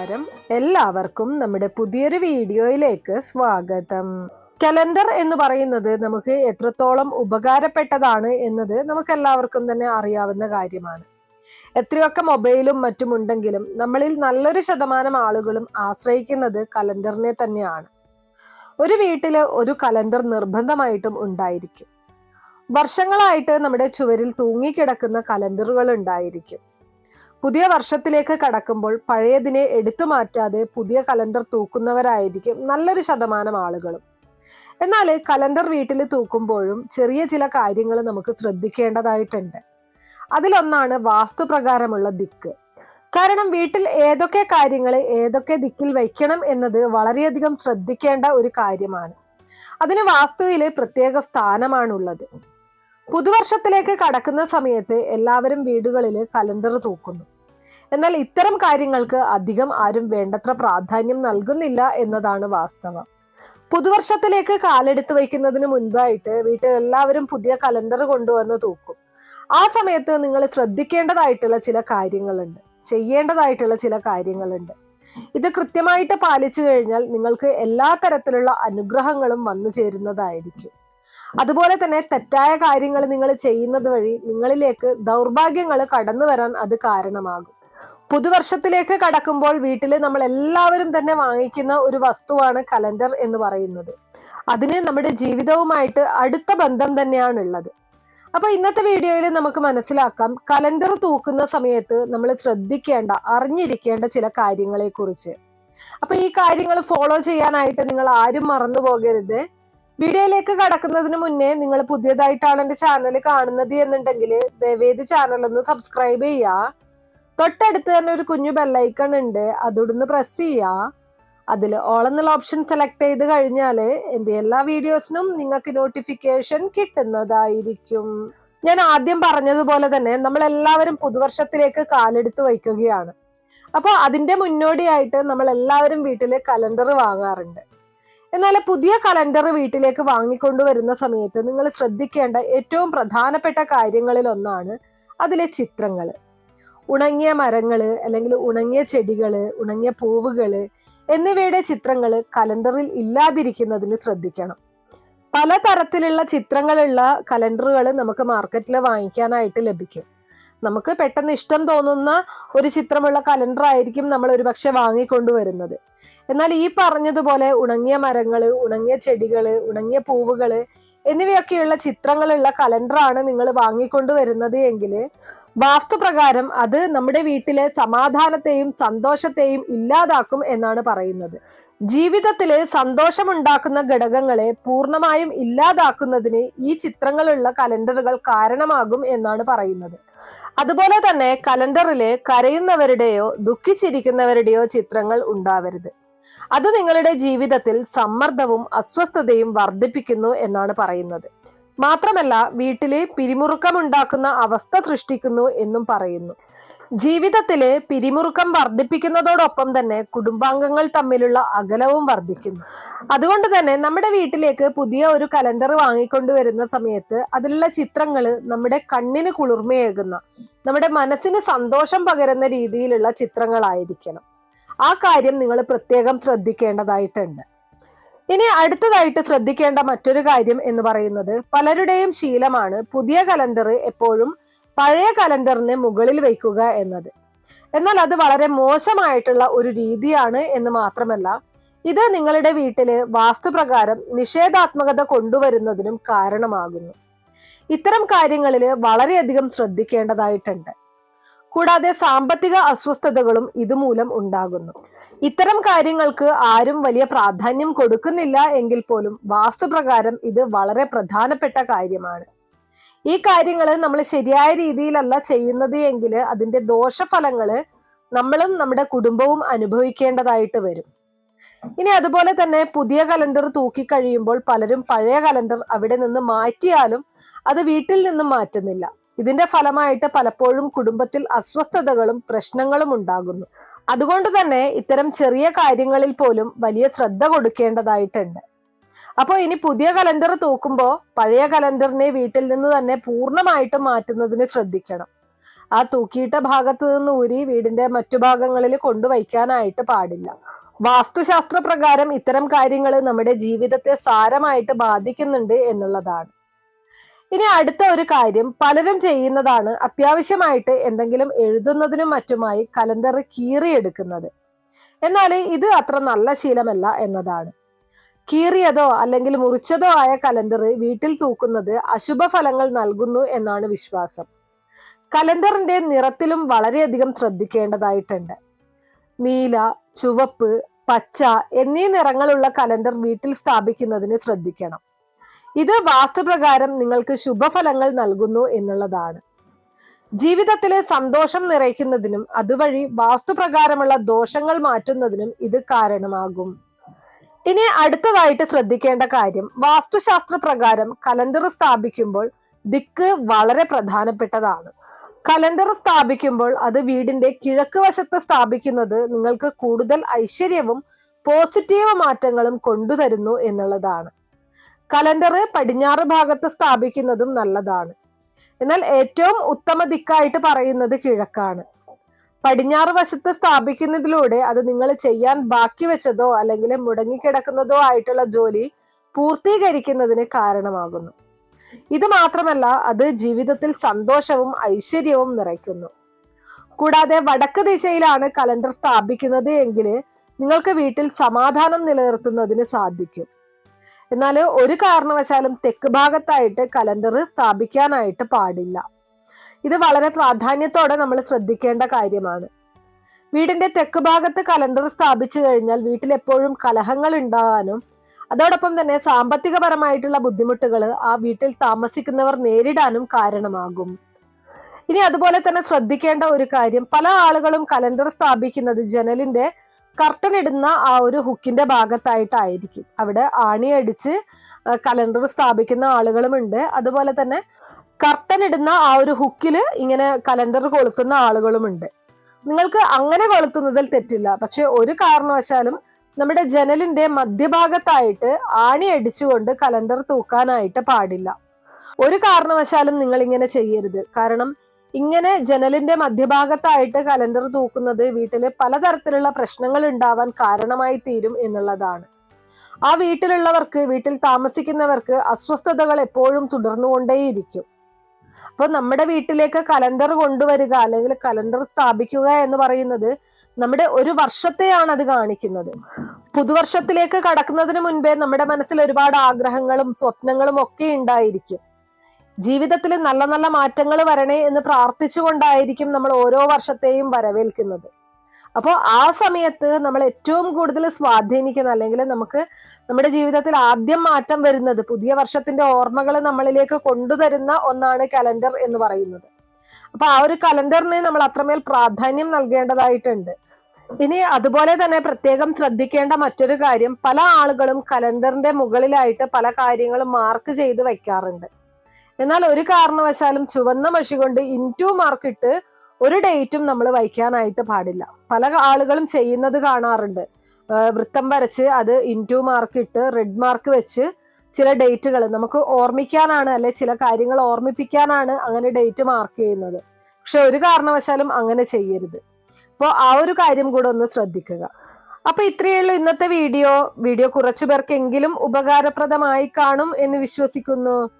നമസ്കാരം. എല്ലാവർക്കും നമ്മുടെ പുതിയൊരു വീഡിയോയിലേക്ക് സ്വാഗതം. കലണ്ടർ എന്ന് പറയുന്നത് നമുക്ക് എത്രത്തോളം ഉപകാരപ്പെട്ടതാണ് എന്നത് നമുക്ക് എല്ലാവർക്കും തന്നെ അറിയാവുന്ന കാര്യമാണ്. എത്രയൊക്കെ മൊബൈലും മറ്റും ഉണ്ടെങ്കിലും നമ്മളിൽ നല്ലൊരു ശതമാനം ആളുകളും ആശ്രയിക്കുന്നത് കലണ്ടറിനെ തന്നെയാണ്. ഒരു വീട്ടിൽ ഒരു കലണ്ടർ നിർബന്ധമായിട്ടും ഉണ്ടായിരിക്കും. വർഷങ്ങളായിട്ട് നമ്മുടെ ചുവരിൽ തൂങ്ങിക്കിടക്കുന്ന കലണ്ടറുകൾ ഉണ്ടായിരിക്കും. പുതിയ വർഷത്തിലേക്ക് കടക്കുമ്പോൾ പഴയതിനെ എടുത്തു മാറ്റാതെ പുതിയ കലണ്ടർ തൂക്കുന്നവരായിരിക്കും നല്ലൊരു ശതമാനം ആളുകളും. എന്നാൽ കലണ്ടർ വീട്ടിൽ തൂക്കുമ്പോഴും ചെറിയ ചില കാര്യങ്ങൾ നമുക്ക് ശ്രദ്ധിക്കേണ്ടതായിട്ടുണ്ട്. അതിലൊന്നാണ് വാസ്തുപ്രകാരമുള്ള ദിക്ക്. കാരണം വീട്ടിൽ ഏതൊക്കെ കാര്യങ്ങൾ ഏതൊക്കെ ദിക്കിൽ വയ്ക്കണം എന്നത് വളരെയധികം ശ്രദ്ധിക്കേണ്ട ഒരു കാര്യമാണ്. അതിന് വാസ്തുവിൽ പ്രത്യേക സ്ഥാനമാണുള്ളത്. പുതുവർഷത്തിലേക്ക് കടക്കുന്ന സമയത്ത് എല്ലാവരും വീടുകളിൽ കലണ്ടർ തൂക്കുന്നു. എന്നാൽ ഇത്തരം കാര്യങ്ങൾക്ക് അധികം ആരും വേണ്ടത്ര പ്രാധാന്യം നൽകുന്നില്ല എന്നതാണ് വാസ്തവം. പുതുവർഷത്തിലേക്ക് കാലെടുത്ത് വയ്ക്കുന്നതിന് മുൻപായിട്ട് വീട്ടിൽ എല്ലാവരും പുതിയ കലണ്ടർ കൊണ്ടുവന്ന് തൂക്കും. ആ സമയത്ത് നിങ്ങൾ ശ്രദ്ധിക്കേണ്ടതായിട്ടുള്ള ചില കാര്യങ്ങളുണ്ട്. ചെയ്യേണ്ടതായിട്ടുള്ള ചില കാര്യങ്ങളുണ്ട്. ഇത് കൃത്യമായിട്ട് പാലിച്ചു കഴിഞ്ഞാൽ നിങ്ങൾക്ക് എല്ലാ തരത്തിലുള്ള അനുഗ്രഹങ്ങളും വന്നു ചേരുന്നതായിരിക്കും. അതുപോലെ തന്നെ തെറ്റായ കാര്യങ്ങൾ നിങ്ങൾ ചെയ്യുന്നത് വഴി നിങ്ങളിലേക്ക് ദൗർഭാഗ്യങ്ങൾ കടന്നു വരാൻ അത് കാരണമാകും. പുതുവർഷത്തിലേക്ക് കടക്കുമ്പോൾ വീട്ടിൽ നമ്മൾ എല്ലാവരും തന്നെ വാങ്ങിക്കുന്ന ഒരു വസ്തുവാണ് കലണ്ടർ എന്ന് പറയുന്നത്. അതിന് നമ്മുടെ ജീവിതവുമായിട്ട് അടുത്ത ബന്ധം തന്നെയാണുള്ളത്. അപ്പൊ ഇന്നത്തെ വീഡിയോയിൽ നമുക്ക് മനസ്സിലാക്കാം കലണ്ടർ തൂക്കുന്ന സമയത്ത് നമ്മൾ ശ്രദ്ധിക്കേണ്ട അറിഞ്ഞിരിക്കേണ്ട ചില കാര്യങ്ങളെ കുറിച്ച് അപ്പൊ ഈ കാര്യങ്ങൾ ഫോളോ ചെയ്യാനായിട്ട് നിങ്ങൾ ആരും മറന്നു പോകരുത്. വീഡിയോയിലേക്ക് കടക്കുന്നതിന് മുന്നേ നിങ്ങൾ പുതിയതായിട്ടാണ് എന്റെ ചാനൽ കാണുന്നത് എന്നുണ്ടെങ്കിൽ ദയവേത് ചാനൽ ഒന്ന് സബ്സ്ക്രൈബ് ചെയ്യുക. തൊട്ടടുത്ത് തന്നെ ഒരു കുഞ്ഞു ബെല്ലൈക്കൺ ഉണ്ട്. അതോടൊന്ന് പ്രസ് ചെയ്യുക. അതിൽ ഓൾ എന്നുള്ള ഓപ്ഷൻ സെലക്ട് ചെയ്ത് കഴിഞ്ഞാൽ എന്റെ എല്ലാ വീഡിയോസിനും നിങ്ങൾക്ക് നോട്ടിഫിക്കേഷൻ കിട്ടുന്നതായിരിക്കും. ഞാൻ ആദ്യം പറഞ്ഞതുപോലെ തന്നെ നമ്മൾ എല്ലാവരും പുതുവർഷത്തിലേക്ക് കാലെടുത്ത് വയ്ക്കുകയാണ്. അപ്പോൾ അതിന്റെ മുന്നോടിയായിട്ട് നമ്മൾ എല്ലാവരും വീട്ടിൽ കലണ്ടർ വാങ്ങാറുണ്ട്. എന്നാൽ പുതിയ കലണ്ടർ വീട്ടിലേക്ക് വാങ്ങിക്കൊണ്ടുവരുന്ന സമയത്ത് നിങ്ങൾ ശ്രദ്ധിക്കേണ്ട ഏറ്റവും പ്രധാനപ്പെട്ട കാര്യങ്ങളിൽ ഒന്നാണ് അതിലെ ചിത്രങ്ങൾ ഉണങ്ങിയ മരങ്ങൾ അല്ലെങ്കിൽ ഉണങ്ങിയ ചെടികൾ ഉണങ്ങിയ പൂവുകൾ എന്നിവയുടെ ചിത്രങ്ങൾ കലണ്ടറിൽ ഇല്ലാതിരിക്കുന്നതിന് ശ്രദ്ധിക്കണം. പലതരത്തിലുള്ള ചിത്രങ്ങളുള്ള കലണ്ടറുകൾ നമുക്ക് മാർക്കറ്റിൽ വാങ്ങിക്കാനായിട്ട് ലഭിക്കും. നമുക്ക് പെട്ടെന്ന് ഇഷ്ടം തോന്നുന്ന ഒരു ചിത്രമുള്ള കലണ്ടർ ആയിരിക്കും നമ്മൾ ഒരുപക്ഷെ വാങ്ങിക്കൊണ്ടുവരുന്നത്. എന്നാൽ ഈ പറഞ്ഞതുപോലെ ഉണങ്ങിയ മരങ്ങൾ ഉണങ്ങിയ ചെടികൾ ഉണങ്ങിയ പൂവുകൾ എന്നിവയൊക്കെയുള്ള ചിത്രങ്ങളുള്ള കലണ്ടറാണ് നിങ്ങൾ വാങ്ങിക്കൊണ്ടുവരുന്നത് എങ്കിൽ വാസ്തുപ്രകാരം അത് നമ്മുടെ വീട്ടിലെ സമാധാനത്തെയും സന്തോഷത്തെയും ഇല്ലാതാക്കും എന്നാണ് പറയുന്നത്. ജീവിതത്തിലെ സന്തോഷമുണ്ടാക്കുന്ന ഘടകങ്ങളെ പൂർണമായും ഇല്ലാതാക്കുന്നതിന് ഈ ചിത്രങ്ങളുള്ള കലണ്ടറുകൾ കാരണമാകും എന്നാണ് പറയുന്നത്. അതുപോലെ തന്നെ കലണ്ടറിലെ കരയുന്നവരുടെയോ ദുഃഖിച്ചിരിക്കുന്നവരുടെയോ ചിത്രങ്ങൾ ഉണ്ടാവരുത്. അത് നിങ്ങളുടെ ജീവിതത്തിൽ സമ്മർദ്ദവും അസ്വസ്ഥതയും വർദ്ധിപ്പിക്കുന്നു എന്നാണ് പറയുന്നത്. മാത്രമല്ല വീട്ടിലെ പിരിമുറുക്കമുണ്ടാക്കുന്ന അവസ്ഥ സൃഷ്ടിക്കുന്നു എന്നും പറയുന്നു. ജീവിതത്തിലെ പിരിമുറുക്കം വർദ്ധിപ്പിക്കുന്നതോടൊപ്പം തന്നെ കുടുംബാംഗങ്ങൾ തമ്മിലുള്ള അകലവും വർദ്ധിക്കുന്നു. അതുകൊണ്ട് തന്നെ നമ്മുടെ വീട്ടിലേക്ക് പുതിയ ഒരു കലണ്ടർ വാങ്ങിക്കൊണ്ടുവരുന്ന സമയത്ത് അതിലുള്ള ചിത്രങ്ങൾ നമ്മുടെ കണ്ണിന് കുളിർമയേകുന്ന നമ്മുടെ മനസ്സിന് സന്തോഷം പകരുന്ന രീതിയിലുള്ള ചിത്രങ്ങളായിരിക്കണം. ആ കാര്യം നിങ്ങൾ പ്രത്യേകം ശ്രദ്ധിക്കേണ്ടതായിട്ടുണ്ട്. ഇനി അടുത്തതായിട്ട് ശ്രദ്ധിക്കേണ്ട മറ്റൊരു കാര്യം എന്ന് പറയുന്നത് പലരുടെയും ശീലമാണ് പുതിയ കലണ്ടർ എപ്പോഴും പഴയ കലണ്ടറിന് മുകളിൽ വയ്ക്കുക എന്നത്. എന്നാൽ അത് വളരെ മോശമായിട്ടുള്ള ഒരു രീതിയാണ് എന്ന് മാത്രമല്ല ഇത് നിങ്ങളുടെ വീട്ടിൽ വാസ്തുപ്രകാരം നിഷേധാത്മകത കൊണ്ടുവരുന്നതിനും കാരണമാകുന്നു. ഇത്തരം കാര്യങ്ങളിൽ വളരെയധികം ശ്രദ്ധിക്കേണ്ടതായിട്ടുണ്ട്. കൂടാതെ സാമ്പത്തിക അസ്വസ്ഥതകളും ഇതുമൂലം ഉണ്ടാകുന്നു. ഇത്തരം കാര്യങ്ങൾക്ക് ആരും വലിയ പ്രാധാന്യം കൊടുക്കുന്നില്ല എങ്കിൽ പോലും വാസ്തുപ്രകാരം ഇത് വളരെ പ്രധാനപ്പെട്ട കാര്യമാണ്. ഈ കാര്യങ്ങൾ നമ്മൾ ശരിയായ രീതിയിലല്ല ചെയ്യുന്നത് എങ്കിൽ അതിന്റെ ദോഷഫലങ്ങൾ നമ്മളും നമ്മുടെ കുടുംബവും അനുഭവിക്കേണ്ടതായിട്ട് വരും. ഇനി അതുപോലെ തന്നെ പുതിയ കലണ്ടർ തൂക്കി കഴിയുമ്പോൾ പലരും പഴയ കലണ്ടർ അവിടെ നിന്ന് മാറ്റിയാലും അത് വീട്ടിൽ നിന്നും മാറ്റുന്നില്ല. ഇതിന്റെ ഫലമായിട്ട് പലപ്പോഴും കുടുംബത്തിൽ അസ്വസ്ഥതകളും പ്രശ്നങ്ങളും ഉണ്ടാകുന്നു. അതുകൊണ്ട് തന്നെ ഇത്തരം ചെറിയ കാര്യങ്ങളിൽ പോലും വലിയ ശ്രദ്ധ കൊടുക്കേണ്ടതായിട്ടുണ്ട്. അപ്പോൾ ഇനി പുതിയ കലണ്ടർ തൂക്കുമ്പോൾ പഴയ കലണ്ടറിനെ വീട്ടിൽ നിന്ന് തന്നെ പൂർണമായിട്ടും മാറ്റുന്നതിന് ശ്രദ്ധിക്കണം. ആ തൂക്കിയിട്ട ഭാഗത്ത് നിന്ന് ഊരി വീടിന്റെ മറ്റു ഭാഗങ്ങളിൽ കൊണ്ടുവയ്ക്കാനായിട്ട് പാടില്ല. വാസ്തുശാസ്ത്ര പ്രകാരം ഇത്തരം കാര്യങ്ങൾ നമ്മുടെ ജീവിതത്തെ സാരമായിട്ട് ബാധിക്കുന്നുണ്ട് എന്നുള്ളതാണ്. ഇനി അടുത്ത ഒരു കാര്യം പലരും ചെയ്യുന്നതാണ് അത്യാവശ്യമായിട്ട് എന്തെങ്കിലും എഴുതുന്നതിനും മറ്റുമായി കലണ്ടർ കീറിയെടുക്കുന്നത്. എന്നാൽ ഇത് അത്ര നല്ല ശീലമല്ല എന്നതാണ്. കീറിയതോ അല്ലെങ്കിൽ മുറിച്ചതോ ആയ കലണ്ടർ വീട്ടിൽ തൂക്കുന്നത് അശുഭ ഫലങ്ങൾ നൽകുന്നു എന്നാണ് വിശ്വാസം. കലണ്ടറിന്റെ നിറത്തിലും വളരെയധികം ശ്രദ്ധിക്കേണ്ടതായിട്ടുണ്ട്. നീല ചുവപ്പ് പച്ച എന്നീ നിറങ്ങളുള്ള കലണ്ടർ വീട്ടിൽ സ്ഥാപിക്കുന്നതിന് ശ്രദ്ധിക്കണം. ഇത് വാസ്തുപ്രകാരം നിങ്ങൾക്ക് ശുഭഫലങ്ങൾ നൽകുന്നു എന്നുള്ളതാണ്. ജീവിതത്തിലെ സന്തോഷം നിറയ്ക്കുന്നതിനും അതുവഴി വാസ്തുപ്രകാരമുള്ള ദോഷങ്ങൾ മാറ്റുന്നതിനും ഇത് കാരണമാകും. ഇനി അടുത്തതായിട്ട് ശ്രദ്ധിക്കേണ്ട കാര്യം വാസ്തുശാസ്ത്ര പ്രകാരം കലണ്ടർ സ്ഥാപിക്കുമ്പോൾ ദിക്ക് വളരെ പ്രധാനപ്പെട്ടതാണ്. കലണ്ടർ സ്ഥാപിക്കുമ്പോൾ അത് വീടിന്റെ കിഴക്ക് വശത്ത് സ്ഥാപിക്കുന്നത് നിങ്ങൾക്ക് കൂടുതൽ ഐശ്വര്യവും പോസിറ്റീവ് മാറ്റങ്ങളും കൊണ്ടുതരുന്നു എന്നുള്ളതാണ്. കലണ്ടർ പടിഞ്ഞാറ് ഭാഗത്ത് സ്ഥാപിക്കുന്നതും നല്ലതാണ്. എന്നാൽ ഏറ്റവും ഉത്തമ ദിക്കായിട്ട് പറയുന്നത് കിഴക്കാണ്. പടിഞ്ഞാറ് വശത്ത് സ്ഥാപിക്കുന്നതിലൂടെ അത് നിങ്ങൾ ചെയ്യാൻ ബാക്കി വെച്ചതോ അല്ലെങ്കിൽ മുടങ്ങിക്കിടക്കുന്നതോ ആയിട്ടുള്ള ജോലി പൂർത്തീകരിക്കുന്നതിന് കാരണമാകുന്നു. ഇത് മാത്രമല്ല അത് ജീവിതത്തിൽ സന്തോഷവും ഐശ്വര്യവും നിറയ്ക്കുന്നു. കൂടാതെ വടക്ക് ദിശയിലാണ് കലണ്ടർ സ്ഥാപിക്കുന്നത് എങ്കിൽ നിങ്ങൾക്ക് വീട്ടിൽ സമാധാനം നിലനിർത്തുന്നതിന് സാധിക്കും. എന്നാൽ ഒരു കാരണവശാലും തെക്ക് ഭാഗത്തായിട്ട് കലണ്ടർ സ്ഥാപിക്കാനായിട്ട് പാടില്ല. ഇത് വളരെ പ്രാധാന്യത്തോടെ നമ്മൾ ശ്രദ്ധിക്കേണ്ട കാര്യമാണ്. വീടിന്റെ തെക്ക് ഭാഗത്ത് കലണ്ടർ സ്ഥാപിച്ചു കഴിഞ്ഞാൽ വീട്ടിൽ എപ്പോഴും കലഹങ്ങൾ ഉണ്ടാകാനും അതോടൊപ്പം തന്നെ സാമ്പത്തികപരമായിട്ടുള്ള ബുദ്ധിമുട്ടുകൾ ആ വീട്ടിൽ താമസിക്കുന്നവർ നേരിടാനും കാരണമാകും. ഇനി അതുപോലെ തന്നെ ശ്രദ്ധിക്കേണ്ട ഒരു കാര്യം പല ആളുകളും കലണ്ടർ സ്ഥാപിക്കുന്നത് ജനലിന്റെ കർട്ടൻ ഇടുന്ന ആ ഒരു ഹുക്കിന്റെ ഭാഗത്തായിട്ടായിരിക്കും. അവിടെ ആണി അടിച്ച് കലണ്ടർ സ്ഥാപിക്കുന്ന ആളുകളുമുണ്ട്. അതുപോലെ തന്നെ കർട്ടൻ ഇടുന്ന ആ ഒരു ഹുക്കിൽ ഇങ്ങനെ കലണ്ടർ കൊളുത്തുന്ന ആളുകളുമുണ്ട്. നിങ്ങൾക്ക് അങ്ങനെ കൊളുത്തുന്നതിൽ തെറ്റില്ല. പക്ഷെ ഒരു കാരണവശാലും നമ്മുടെ ജനലിന്റെ മധ്യഭാഗത്തായിട്ട് ആണി അടിച്ചുകൊണ്ട് കലണ്ടർ തൂക്കാനായിട്ട് പാടില്ല. ഒരു കാരണവശാലും നിങ്ങൾ ഇങ്ങനെ ചെയ്യരുത്. കാരണം ഇങ്ങനെ ജനലിന്റെ മധ്യഭാഗത്തായിട്ട് കലണ്ടർ തൂക്കുന്നത് വീട്ടിൽ പലതരത്തിലുള്ള പ്രശ്നങ്ങൾ ഉണ്ടാവാൻ കാരണമായി തീരും എന്നുള്ളതാണ്. ആ വീട്ടിലുള്ളവർക്ക് വീട്ടിൽ താമസിക്കുന്നവർക്ക് അസ്വസ്ഥതകൾ എപ്പോഴും തുടർന്നുകൊണ്ടേയിരിക്കും. അപ്പൊ നമ്മുടെ വീട്ടിലേക്ക് കലണ്ടർ കൊണ്ടുവരിക അല്ലെങ്കിൽ കലണ്ടർ സ്ഥാപിക്കുക എന്ന് പറയുന്നത് നമ്മുടെ ഒരു വർഷത്തെയാണ് അത് കാണിക്കുന്നത്. പുതുവർഷത്തിലേക്ക് കടക്കുന്നതിന് മുൻപേ നമ്മുടെ മനസ്സിൽ ഒരുപാട് ആഗ്രഹങ്ങളും സ്വപ്നങ്ങളും ഒക്കെ ഉണ്ടായിരിക്കും. ജീവിതത്തിൽ നല്ല നല്ല മാറ്റങ്ങൾ വരണേ എന്ന് പ്രാർത്ഥിച്ചുകൊണ്ടായിരിക്കും നമ്മൾ ഓരോ വർഷത്തെയും വരവേൽക്കുന്നത്. അപ്പോൾ ആ സമയത്ത് നമ്മൾ ഏറ്റവും കൂടുതൽ സ്വാധീനിക്കുന്ന അല്ലെങ്കിൽ നമുക്ക് നമ്മുടെ ജീവിതത്തിൽ ആദ്യം മാറ്റം വരുന്നത് പുതിയ വർഷത്തിന്റെ ഓർമ്മകൾ നമ്മളിലേക്ക് കൊണ്ടുതരുന്ന ഒന്നാണ് കലണ്ടർ എന്ന് പറയുന്നത്. അപ്പൊ ആ ഒരു കലണ്ടറിന് നമ്മൾ അത്രമേൽ പ്രാധാന്യം നൽകേണ്ടതായിട്ടുണ്ട്. ഇനി അതുപോലെ തന്നെ പ്രത്യേകം ശ്രദ്ധിക്കേണ്ട മറ്റൊരു കാര്യം പല ആളുകളും കലണ്ടറിന്റെ മുകളിലായിട്ട് പല കാര്യങ്ങളും മാർക്ക് ചെയ്ത് വെക്കാറുണ്ട് എന്നാൽ ഒരു കാരണവശാലും ചുവന്ന മഷി കൊണ്ട് ഇന്റു മാർക്കിട്ട് ഒരു ഡേറ്റും നമ്മൾ വയ്ക്കാനായിട്ട് പാടില്ല. പല ആളുകളും ചെയ്യുന്നത് കാണാറുണ്ട്. വൃത്തം വരച്ച് അത് ഇന്റു മാർക്ക് ഇട്ട് റെഡ് മാർക്ക് വെച്ച് ചില ഡേറ്റുകൾ നമുക്ക് ഓർമ്മിക്കാനാണ് അല്ലെ ചില കാര്യങ്ങൾ ഓർമ്മിപ്പിക്കാനാണ് അങ്ങനെ ഡേറ്റ് മാർക്ക് ചെയ്യുന്നത്. പക്ഷെ ഒരു കാരണവശാലും അങ്ങനെ ചെയ്യരുത്. അപ്പോൾ ആ ഒരു കാര്യം കൂടെ ഒന്ന് ശ്രദ്ധിക്കുക. അപ്പൊ ഇത്രയേ ഉള്ളൂ ഇന്നത്തെ വീഡിയോ. വീഡിയോ കുറച്ചു പേർക്കെങ്കിലും ഉപകാരപ്രദമായി കാണും എന്ന് വിശ്വസിക്കുന്നു.